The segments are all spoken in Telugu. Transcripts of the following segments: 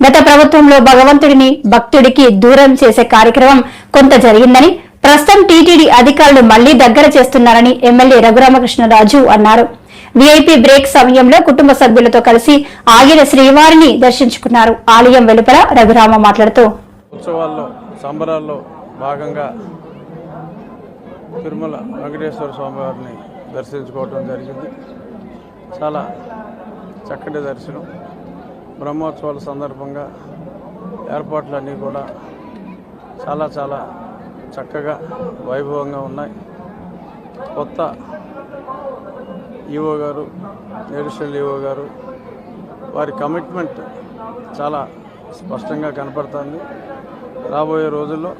గత ప్రభుత్వంలో భగవంతుడిని భక్తుడికి దూరం చేసే కార్యక్రమం కొంత జరిగిందని ప్రస్తుతం టీటీడీ అధికారులు మళ్ళీ దగ్గర చేస్తున్నారని ఎమ్మెల్యే రఘురామకృష్ణరాజు అన్నారు. వీఐపీ బ్రేక్ సమయంలో కుటుంబ సభ్యులతో కలిసి ఆగిన శ్రీవారిని దర్శించుకున్నారు. ఆలయం వెలుపల రఘురామ మాట్లాడుతూ ఉత్సవాల్లో సంబరాల్లో భాగంగా తిరుమల వెంకటేశ్వర స్వామి వారిని జరిగింది. చాలా చక్కటి దర్శనం. బ్రహ్మోత్సవాల సందర్భంగా ఏర్పాట్లన్నీ కూడా చాలా చాలా చక్కగా వైభవంగా ఉన్నాయి. కొత్త ఈఓ గారు నేరుషల్ ఈఓ గారు వారి కమిట్మెంట్ చాలా స్పష్టంగా కనపడుతుంది. రాబోయే రోజుల్లో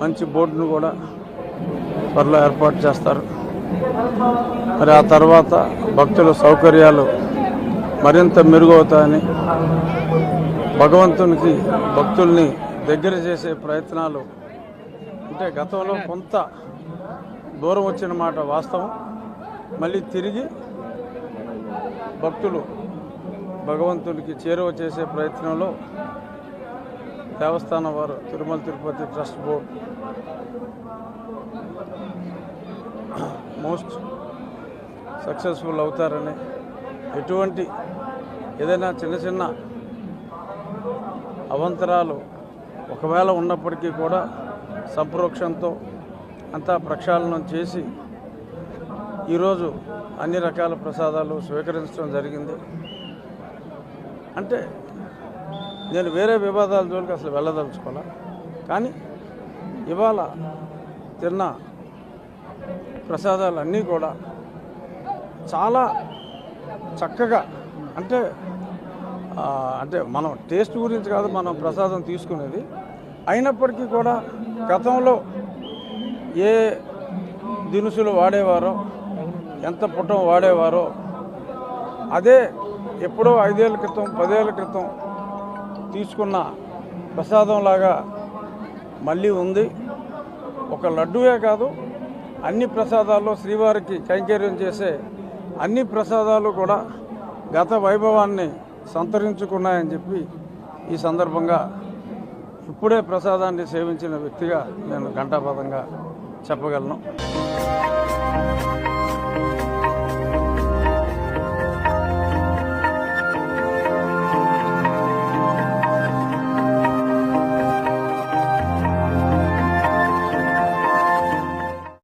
మంచి బోర్డును కూడా త్వరలో ఏర్పాటు చేస్తారు. మరి ఆ తర్వాత భక్తుల సౌకర్యాలు మరింత మెరుగవుతాయని భగవంతునికి భక్తుల్ని దగ్గర చేసే ప్రయత్నాలు. అంటే గతంలో కొంత దూరం వచ్చిన మాట వాస్తవం. మళ్ళీ తిరిగి భక్తులు భగవంతునికి చేరువ చేసే ప్రయత్నంలో దేవస్థానం వారు Tirumala Tirupati trust board most successful అవుతారని ఎటువంటి ఏదైనా చిన్న చిన్న అవంతరాలు ఒకవేళ ఉన్నప్పటికీ కూడా సంప్రోక్షంతో అంతా ప్రక్షాళనం చేసి ఈరోజు అన్ని రకాల ప్రసాదాలు స్వీకరించడం జరిగింది. అంటే నేను వేరే వివాదాల జోలికి అసలు వెళ్ళదలుచుకోలే. కానీ ఇవాళ తిన్న ప్రసాదాలు అన్నీ కూడా చాలా చక్కగా అంటే అంటే మనం టేస్ట్ గురించి కాదు మనం ప్రసాదం తీసుకునేది. అయినప్పటికీ కూడా గతంలో ఏ దినుసులు వాడేవారో ఎంత పుట్టం వాడేవారో అదే ఎప్పుడో ఐదేళ్ళ క్రితం పదేళ్ళ క్రితం తీసుకున్న ప్రసాదంలాగా మళ్ళీ ఉంది. ఒక లడ్డువే కాదు అన్ని ప్రసాదాల్లో శ్రీవారికి కైంకర్యం చేసే అన్ని ప్రసాదాలు కూడా గత వైభవాన్ని సంతరించుకున్నాయని చెప్పి ఈ సందర్భంగా ఇప్పుడే ప్రసాదాన్ని సేవించిన వ్యక్తిగా నేను ఘంటాపదంగా చెప్పగలను.